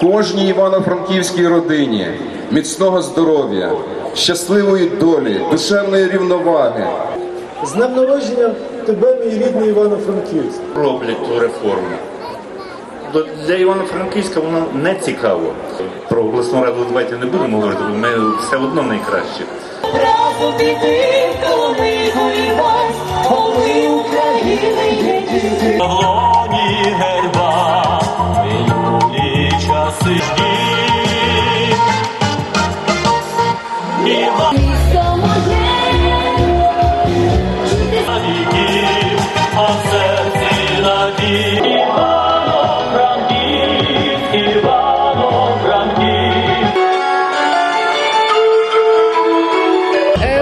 Кожній івано-франківській родині міцного здоров'я, щасливої долі, душевної рівноваги, З днем народження тебе, мій рідний Івано-Франківськ. роблять ту реформу. Для Івано-Франківська воно не цікаво. Про обласну раду давайте не будемо говорити, бо ми все одно найкраще. Разом іти, коли ми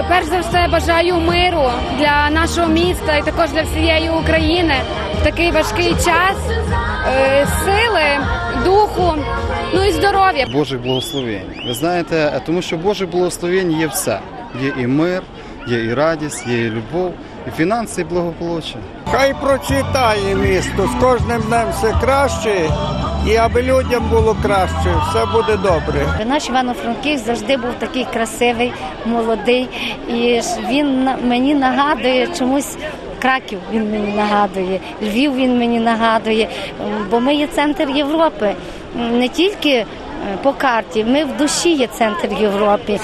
Перш за все бажаю миру для нашого міста і також для всієї України в такий важкий час, е, сили, духу, ну і здоров'я. Божих благословень. Ви знаєте, тому що Божих благословень є все. Є і мир, є і радість, є і любов, і фінанси, і благополуччя. Хай процвітає місто з кожним днем все краще, і аби людям було краще, все буде добре. Наш Івано-Франківськ завжди був такий красивий, молодий, і він мені нагадує чомусь. Краків він мені нагадує, Львів він мені нагадує, бо ми є центр Європи. Не тільки е, по карті, ми в душі є центр Європи.